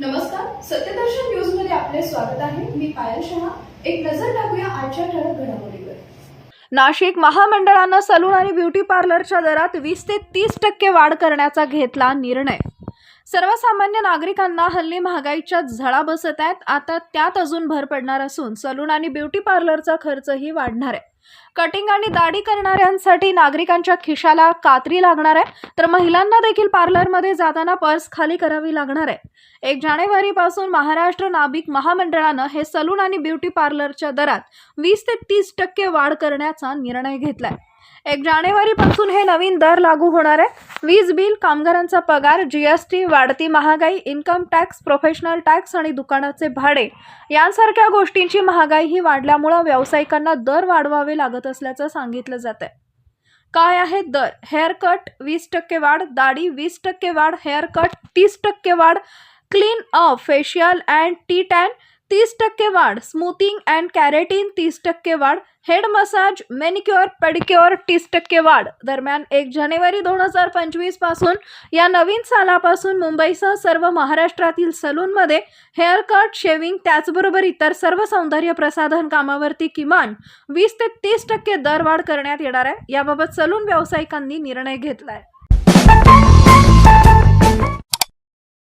नमस्कार सत्यदर्शन न्यूजमध्ये आपले स्वागत आहे. मी पायल शहा. एक नजर टाकूया आजच्या ठळक घडामोडीवर. नाशिक महामंडळानं सलून आणि ब्युटी पार्लरच्या दरात वीस ते तीस टक्के वाढ करण्याचा घेतला निर्णय. सर्वसामान्य नागरिकांना हल्ली महागाईच्या झळा बसत आहेत. आता त्यात अजून भर पडणार असून सलून आणि ब्युटी पार्लरचा खर्चही वाढणार आहे. कटिंग आणि दाढी करणाऱ्यांसाठी नागरिकांच्या खिशाला कात्री लागणार आहे. तर महिलांना देखील पार्लरमध्ये जाताना पर्स खाली करावी लागणार आहे. एक जानेवारीपासून महाराष्ट्र नाभिक महामंडळानं हे सलून आणि ब्युटी पार्लरच्या दरात वीस ते तीस टक्के वाढ करण्याचा निर्णय घेतलाय. एक जानेवारीपासून हे नवीन दर लागू होणार आहे. वीज बिल कामगारांचा पगार जीएसटी वाढती महागाई इन्कम टॅक्स प्रोफेशनल टॅक्स आणि दुकानाचे भाडे यांसारख्या गोष्टींची महागाई ही वाढल्यामुळं व्यावसायिकांना दर वाढवावे लागत असल्याचं सांगितलं जात आहे. काय आहे दर? हेअर कट वीस टक्के वाढ दाढी वीस टक्के वाढ हेअर कट तीस टक्के वाढ clean up facial and de tan तीस टक्के वाढ स्मूथिंग अँड कॅरेटीन तीस टक्के वाढ हेड मसाज मेनिक्युअर पेडिक्युअर तीस टक्के वाढ. दरम्यान एक जानेवारी दोन हजार पंचवीसपासून या नवीन सालापासून मुंबईसह सर्व महाराष्ट्रातील सलूनमध्ये हेअर कट शेविंग त्याचबरोबर इतर सर्व सौंदर्य प्रसाधन कामावरती किमान वीस ते तीस टक्के दरवाढ करण्यात येणार आहे. याबाबत सलून व्यावसायिकांनी निर्णय घेतला आहे